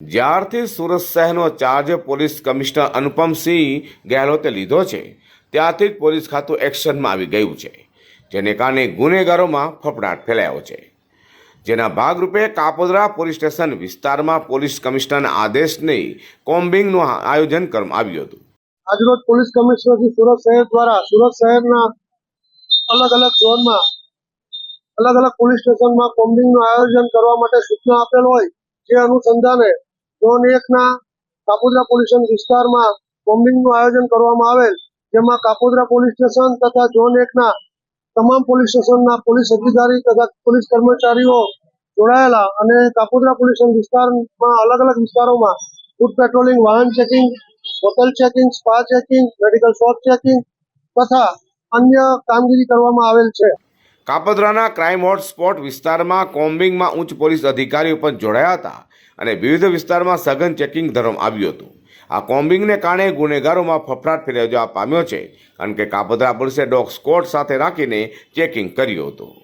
જ્યારથી સુરત શહેરનો charge police commissioner Anupamsinh ગેહલોતે લીધો છે, ત્યારથી જ પોલીસ ખાતું એક્શનમાં આવી ગયું છે, જેને કારણે ગુનેગારોમાં ફફડાટ ફેલાયો છે. જેના ભાગરૂપે કાપોદરા પોલીસ સ્ટેશન વિસ્તારમાં પોલીસ કમિશનરના આદેશની કોમ્બિંગનું આયોજન કરવામાં આવ્યું હતું. આજરોજ પોલીસ કમિશનરથી સુરત શહેર દ્વારા, સુરત શહેરના અલગ અલગ ઝોનમાં અલગ અલગ પોલીસ સ્ટેશનમાં કોમ્બિંગનું આયોજન કરવા માટે સૂચના આપેલ હોય, જે અનુસંધાને ઝોન એકના કાપોદ્રા પોલીસ વિસ્તારમાં કોમ્બિંગનું આયોજન કરવામાં આવેલ, જેમાં કાપોદ્રા પોલીસ સ્ટેશન તથા ઝોન એકના તમામ પોલીસ સ્ટેશનના પોલીસ અધિકારી તથા પોલીસ કર્મચારીઓ જોડાયેલા અને કાપોદ્રા પોલીસ વિસ્તારમાં અલગ અલગ વિસ્તારોમાં ફૂડ પેટ્રોલિંગ, વાહન checking, hotel checking, spa checking, medical shop checking તથા અન્ય કામગીરી કરવામાં આવેલ છે. કાપોદ્રાના ક્રાઇમ હોટસ્પોટ વિસ્તારમાં કોમ્બિંગમાં ઉચ્ચ પોલીસ અધિકારીઓ પણ જોડાયા હતા અને વિવિધ વિસ્તારમાં સઘન ચેકિંગ ધરવામાં આવ્યું હતું. આ કોમ્બિંગને કારણે ગુનેગારોમાં ફફડાટ ફેરવવા પામ્યો છે, કારણ કે કાપોદ્રા પોલીસે ડોગ સ્કોડ સાથે રાખીને ચેકિંગ કર્યું હતું.